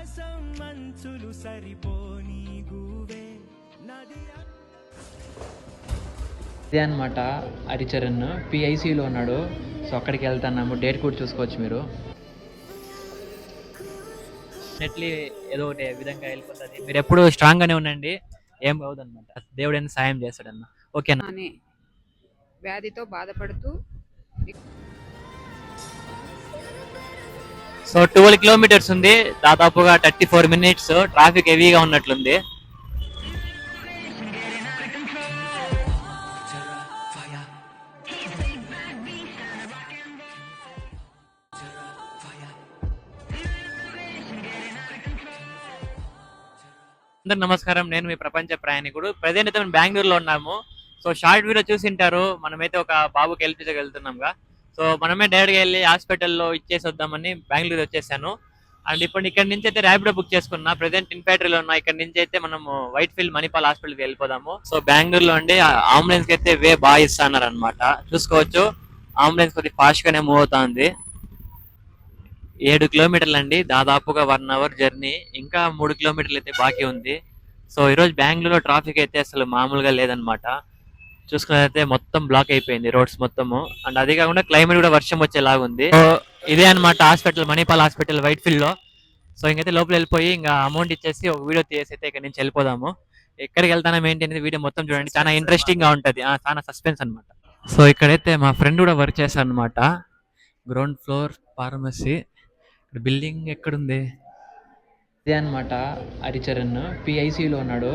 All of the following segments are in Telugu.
ఆకాశం మంచులు సరిపోని గువే నది ఇదే అనమాట హరిచరణ్. పిఐసిలో ఉన్నాడు. సో అక్కడికి వెళ్తున్నాము డేట్ కూడా చూసుకోవచ్చు మీరు. డెఫినెట్లీ ఏదో ఒకటి విధంగా వెళ్ళిపోతుంది. మీరు ఎప్పుడు స్ట్రాంగ్ గానే ఉండండి. ఏం కావద్దు అనమాట దేవుడు సాయం చేస్తాడన్న. ఓకేనా వ్యాధితో బాధపడుతూ సో ట్వెల్వ్ కిలోమీటర్స్ ఉంది. దాదాపుగా థర్టీ ఫోర్ మినిట్స్ ట్రాఫిక్ హెవీగా ఉన్నట్లుంది. అందరు నమస్కారం. నేను మీ ప్రపంచ ప్రయాణికుడు. ప్రజెంట్ అయితే మనం బెంగళూరులో ఉన్నాము. సో షార్ట్ వీడియో చూసింటారు మనమైతే ఒక బాబుకి హెల్ప్ వెళ్తున్నాంగా సో మనమే డైరెక్ట్గా వెళ్ళి హాస్పిటల్లో ఇచ్చేసి వద్దామని బెంగళూరు వచ్చేసాను. అండ్ ఇప్పుడు ఇక్కడ నుంచి అయితే ర్యాపిడో బుక్ చేసుకున్నా. ప్రెసెంట్ ఇన్ఫాక్టరీలో ఉన్నా. ఇక్కడ నుంచి అయితే మనము వైట్ ఫీల్డ్ మణిపాల్ హాస్పిటల్కి వెళ్ళిపోదాము. సో బెంగళూరులో అండి అంబులెన్స్కి అయితే వే బాగా ఇస్తున్నారు అనమాట చూసుకోవచ్చు. అంబులెన్స్ కొద్దిగా ఫాస్ట్ గానే మూవ్ అవుతా ఉంది ఏడు కిలోమీటర్లు అండి. దాదాపుగా వన్ అవర్ జర్నీ ఇంకా మూడు కిలోమీటర్లు అయితే బాకీ ఉంది. సో ఈరోజు బెంగళూరులో ట్రాఫిక్ అయితే అసలు మామూలుగా లేదనమాట చూసుకున్నట్లయితే మొత్తం బ్లాక్ అయిపోయింది రోడ్స్ మొత్తము. అండ్ అదే కాకుండా క్లైమేట్ కూడా వర్షం వచ్చేలాగా ఉంది. సో ఇదే అనమాట హాస్పిటల్ మణిపాల్ హాస్పిటల్ వైట్ ఫీల్డ్లో. సో ఇంకైతే లోపల వెళ్ళిపోయి ఇంకా అమౌంట్ ఇచ్చేసి ఒక వీడియో తీసేసి అయితే ఇక్కడ నుంచి వెళ్ళిపోదాము. ఎక్కడికి వెళ్తానో ఏంటి అనేది వీడియో మొత్తం చూడండి. చాలా ఇంట్రెస్టింగ్గా ఉంటది. చాలా సస్పెన్స్ అన్నమాట. సో ఇక్కడైతే మా ఫ్రెండ్ కూడా వర్క్ చేశారు అనమాట గ్రౌండ్ ఫ్లోర్ ఫార్మసీ బిల్డింగ్ ఎక్కడుంది? ఇదే అనమాట హరిచరణ్ పిఐసిలో ఉన్నాడు.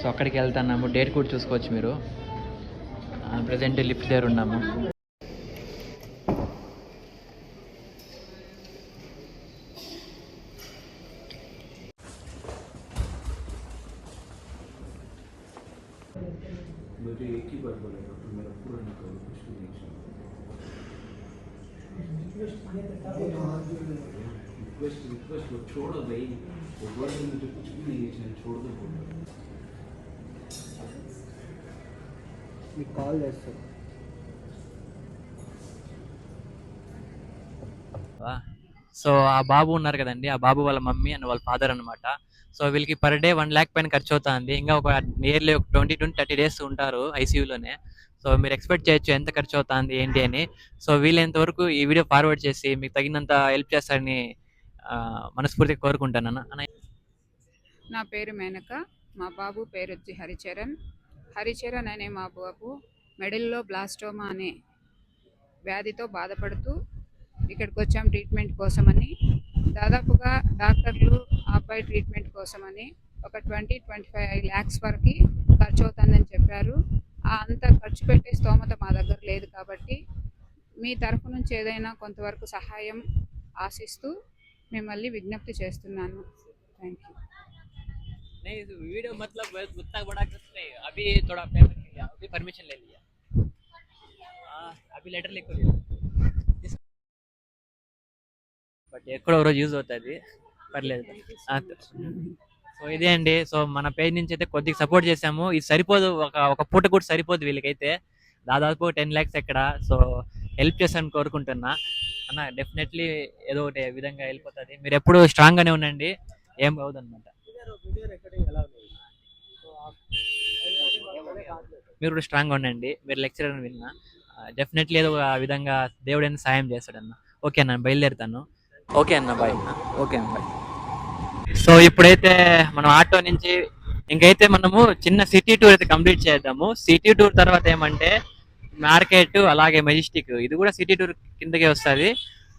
సో అక్కడికి వెళ్తున్నాము డేట్ కూడా చూసుకోవచ్చు మీరు. ప్రజెంట్ లిఫ్ట్ దగ్గర ఉన్నాము मुझे एक ही बार बोला डॉक्टर मेरा पूरा ना करो कुछ भी नहीं रिक्वेस्ट रिक्वेस्ट वो छोड़ो भाई वो बोल रहे मुझे कुछ भी नहीं चाहिए छोड़ दो बोल మీకు కాల్ చేస్తారు సో ఆ బాబు ఉన్నారు కదండి. ఆ బాబు వాళ్ళ మమ్మీ అండ్ వాళ్ళ ఫాదర్ అన్నమాట. సో వీళ్ళకి పర్ డే వన్ ల్యాక్ పైన ఖర్చు అవుతుంది ఇంకా ఒక నియర్లీ ఒక ట్వంటీ ట్వంటీ థర్టీ డేస్ ఉంటారు ఐసీయూలోనే. సో మీరు ఎక్స్పెక్ట్ చేయొచ్చు ఎంత ఖర్చు అవుతుంది ఏంటి అని. సో వీలైనంత వరకు ఈ వీడియో ఫార్వర్డ్ చేసి మీకు తగినంత హెల్ప్ చేస్తారని మనస్ఫూర్తిగా కోరుకుంటాను. అన్న. నా పేరు మేనక. మా బాబు పేరు వచ్చి హరిచరణ్. హరిచరణ్ అనే మా బాబు మెడల్లో బ్లాస్టోమా అనే వ్యాధితో బాధపడుతూ ఇక్కడికి వచ్చాం ట్రీట్మెంట్ కోసమని. దాదాపుగా డాక్టర్లు అబ్బాయి ట్రీట్మెంట్ కోసమని ఒక ట్వంటీ ట్వంటీ ఫైవ్ ల్యాక్స్ వరకు ఖర్చు అవుతుందని చెప్పారు. ఆ అంత ఖర్చు పెట్టే స్తోమత మా దగ్గర లేదు కాబట్టి మీ తరఫు నుంచి ఏదైనా కొంతవరకు సహాయం ఆశిస్తూ మిమ్మల్ని విజ్ఞప్తి చేస్తున్నాను. థ్యాంక్ యూ नहीं वीडियो मतलब उतना बड़ा करते अभी थोड़ा पेमेंट किया अभी परमिशन ले लिया हाँ, अभी लेटर लिखो బట్ ఎక్కడో ఒక రోజు యూజ్ అవుతుంది పర్లేదు సో ఇదే అండి సో మన పేజ్ నుంచి అయితే కొద్దిగా సపోర్ట్ చేసాము ఇది సరిపోదు ఒక ఒక పూట కూడా సరిపోదు వీళ్ళకైతే దాదాపు టెన్ ల్యాక్స్ ఎక్కడ సో హెల్ప్ చేస్తాను కోరుకుంటున్నా అన్న డెఫినెట్లీ ఏదో ఒకటి విధంగా వెళ్ళిపోతుంది మీరు ఎప్పుడు స్ట్రాంగ్ గానే ఉండండి ఏం కావద్దు అనమాట మీరు కూడా స్ట్రాంగ్ ఉండండి. మీరు లెక్చరర్ అని విన్నా. డెఫినెట్లీ ఏదో ఒక విధంగా దేవుడు ఎంత సాయం చేస్తాడన్న. ఓకే అన్న బయలుదేరుతాను. ఓకే అన్న బాయ్ అన్న ఓకే అన్న బాయ్ సో ఇప్పుడైతే మనం ఆటో నుంచి ఇంకైతే మనము చిన్న సిటీ టూర్ అయితే కంప్లీట్ చేద్దాము. సిటీ టూర్ తర్వాత ఏమంటే మార్కెట్ అలాగే మెజెస్టిక్ ఇది కూడా సిటీ టూర్ కిందకే వస్తుంది.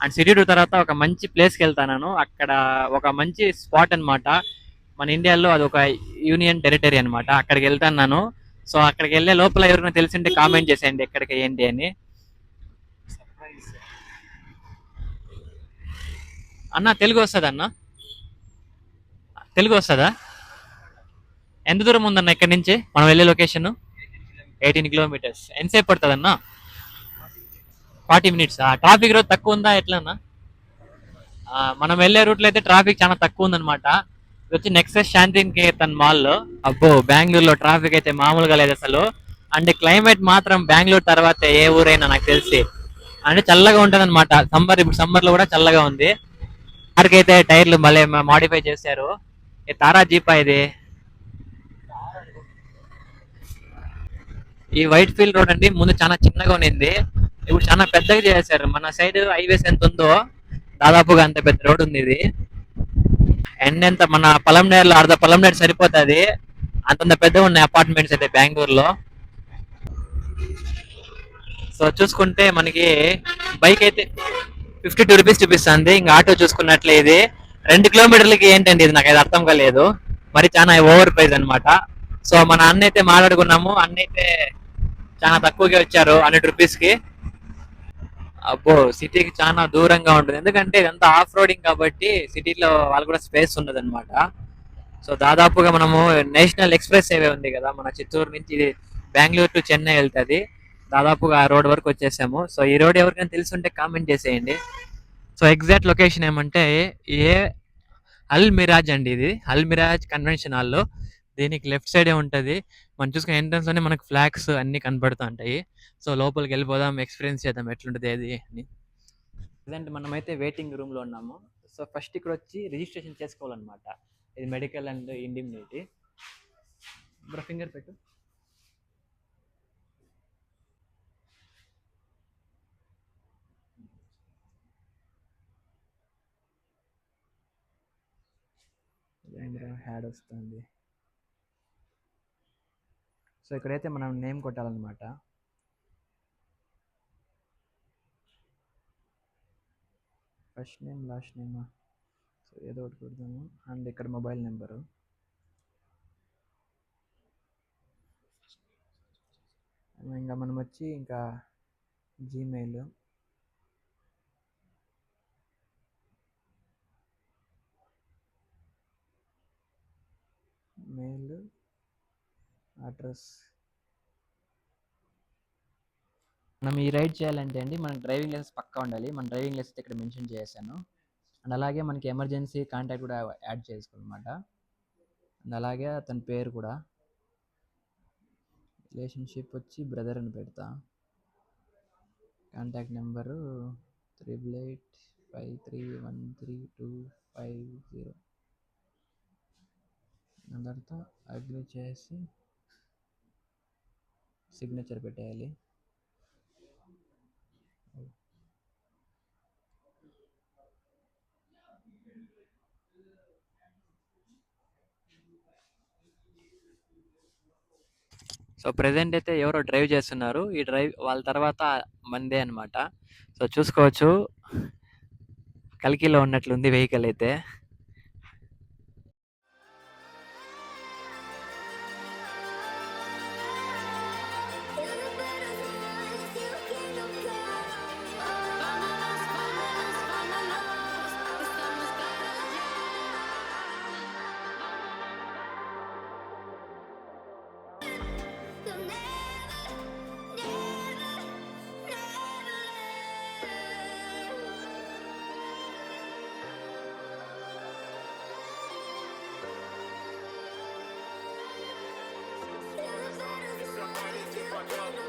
అండ్ సిటీ టూర్ తర్వాత ఒక మంచి ప్లేస్కి వెళ్తాను అక్కడ ఒక మంచి స్పాట్ అన్నమాట. మన ఇండియాలో అది ఒక యూనియన్ టెరిటరీ అన్నమాట. అక్కడికి వెళ్తాను సో అక్కడికి వెళ్ళే లోపల ఎవరైనా తెలిసింటే కామెంట్ చేసేయండి ఎక్కడికి ఏంటి అని. అన్న తెలుగు వస్తుందా అన్న? తెలుగు వస్తుందా? ఎంత దూరం ఉందన్న ఇక్కడి నుంచి? మనం వెళ్ళే లొకేషన్ ఎయిటీన్ కిలోమీటర్స్. ఎంతసేపు పడుతుంది అన్న? Forty minutes. ట్రాఫిక్ రోజు తక్కువ ఉందా ఎట్లా అన్న? మనం వెళ్ళే రూట్లో అయితే ట్రాఫిక్ చాలా తక్కువ ఉందన్నమాట. ఇది వచ్చి నెక్సస్ శాంతినికేతన్ మాల్లో. అబ్బో బెంగళూరులో ట్రాఫిక్ అయితే మామూలుగా లేదు అసలు. అండ్ క్లైమేట్ మాత్రం బెంగళూరు తర్వాత ఏ ఊరైనా నాకు తెలిసి. అంటే చల్లగా ఉంటుంది అనమాట సమ్మర్ ఇప్పుడు సమ్మర్లో కూడా చల్లగా ఉంది. కార్కి అయితే టైర్లు మళ్ళీ మాడిఫై చేశారు. ఈ తారా జీపా ఇది. ఈ వైట్ ఫీల్డ్ రోడ్ అండి ముందు చాలా చిన్నగా ఉన్నింది. ఇప్పుడు చాలా పెద్దగా చేశారు. మన సైడ్ హైవేస్ ఎంత ఉందో దాదాపుగా అంత పెద్ద రోడ్ ఉంది ఇది. ఎండ్ ఎంత మన పొలంనేరులో అర్ధ పొలంనేరు సరిపోతుంది. అంతంత పెద్ద ఉన్నాయి అపార్ట్మెంట్స్ అయితే బెంగళూరులో. సో చూసుకుంటే మనకి బైక్ అయితే ఫిఫ్టీ టూ రూపీస్ చూపిస్తుంది. ఇంకా ఆటో చూసుకున్నట్లే ఇది. రెండు కిలోమీటర్లకి ఏంటండి ఇది? నాకు అది అర్థం కాలేదు. మరి చాలా ఓవర్ ప్రైస్ అన్నమాట. సో మన అన్న అయితే మాట్లాడుకున్నాము. అన్న అయితే చాలా తక్కువగా వచ్చారు హండ్రెడ్ రూపీస్కి. అబ్బో సిటీకి చాలా దూరంగా ఉంటుంది. ఎందుకంటే ఇదంతా ఆఫ్ రోడింగ్ కాబట్టి సిటీలో వాళ్ళు కూడా స్పేస్ ఉండదు అనమాట సో దాదాపుగా మనము నేషనల్ ఎక్స్ప్రెస్ హైవే ఉంది కదా మన చిత్తూరు నుంచి బెంగళూరు టు చెన్నై వెళ్తుంది. దాదాపుగా ఆ రోడ్ వరకు వచ్చేసాము. సో ఈ రోడ్ ఎవరికైనా తెలిసి ఉంటే కామెంట్ చేసేయండి. సో ఎగ్జాక్ట్ లొకేషన్ ఏమంటే ఏ అల్ మిరాజ్ అండి ఇది. అల్ మిరాజ్ కన్వెన్షన్ హాల్లో దీనికి లెఫ్ట్ సైడే ఉంటుంది. మనం చూసుకున్న ఎంట్రన్స్లోనే మనకు ఫ్లాగ్స్ అన్ని కనబడుతూ ఉంటాయి సో లోపలికి వెళ్ళిపోదాం ఎక్స్పీరియన్స్ చేద్దాం ఎట్లుంటుంది ఏది అని. ప్రజెంట్ మనమైతే వెయిటింగ్ రూమ్లో ఉన్నాము. సో ఫస్ట్ ఇక్కడ వచ్చి రిజిస్ట్రేషన్ చేసుకోవాలన్నమాట. ఇది medical and indemnity bro finger పెట్టు. హ్యాడ్ వస్తుంది. సో ఇక్కడైతే మనం name కొట్టాలన్నమాట. First name last name so ఏదో ఒకటి కొడదాము. అండ్ ఇక్కడ మొబైల్ నెంబరు. ఇంకా మనం వచ్చి ఇంకా జీమెయిల్ మెయిల్ అడ్రస్. మనం ఈ రైడ్ చేయాలంటే అండి మన డ్రైవింగ్ లైసెన్స్ పక్కా ఉండాలి. మన డ్రైవింగ్ లైసెన్స్ ఇక్కడ మెన్షన్ చేశాను. అండ్ అలాగే మనకి ఎమర్జెన్సీ కాంటాక్ట్ కూడా యాడ్ చేసుకోవాలన్నమాట. అండ్ అలాగే అతని పేరు కూడా. రిలేషన్షిప్ వచ్చి బ్రదర్ అని పెడతా. Contact number triple eight five three one three two five zero. అందరితో అగ్రి చేసి సిగ్నేచర్ పెట్టేయాలి. సో ప్రెసెంట్ అయితే ఎవరో డ్రైవ్ చేస్తున్నారు. ఈ డ్రైవ్ వాళ్ళ తర్వాత మందే అన్నమాట. సో చూసుకోవచ్చు. కలికిలో ఉన్నట్లుంది వెహికల్ అయితే. Come on.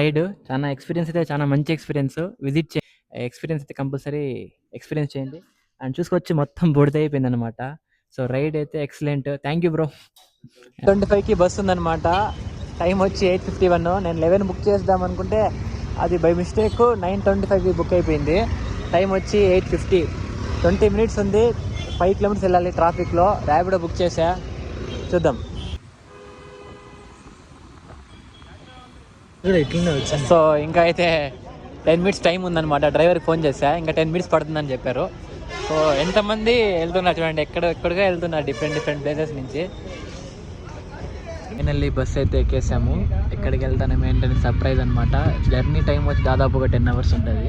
రైడ్ చాలా ఎక్స్పీరియన్స్ అయితే చాలా మంచి ఎక్స్పీరియన్స్ విజిట్ చే ఎక్స్పీరియన్స్ అయితే కంపల్సరీ ఎక్స్పీరియన్స్ చేయండి. అండ్ చూసుకొచ్చి మొత్తం బుడిద అయిపోయింది అనమాట సో రైడ్ అయితే excellent thank you bro twenty ఫైవ్కి బస్ ఉందన్నమాట. టైం వచ్చి ఎయిట్ ఫిఫ్టీ వన్ నేను లెవెన్ బుక్ చేద్దాం అనుకుంటే అది బై మిస్టేక్ నైన్ ట్వంటీ ఫైవ్కి బుక్ అయిపోయింది. టైం వచ్చి ఎయిట్ ఫిఫ్టీ ట్వంటీ మినిట్స్ ఉంది. ఫైవ్ కిలోమీటర్స్ వెళ్ళాలి ట్రాఫిక్లో ర్యాపిడో బుక్ చేసా చూద్దాం. సో ఇంకా అయితే టెన్ మినిట్స్ టైం ఉందన్నమాట. డ్రైవర్కి ఫోన్ చేశా. ఇంకా టెన్ మినిట్స్ పడుతుందని చెప్పారు. సో ఎంతమంది వెళ్తున్నారు చూడండి. ఎక్కడ ఎక్కడిగా వెళ్తున్నారు. డిఫరెంట్ డిఫరెంట్ ప్లేసెస్ నుంచి. ఫైనల్లీ బస్ అయితే ఎక్కేసాము. ఎక్కడికి వెళ్తాను ఏంటని సర్ప్రైజ్ అనమాట జర్నీ టైం వచ్చి దాదాపు ఒక టెన్ అవర్స్ ఉంటుంది.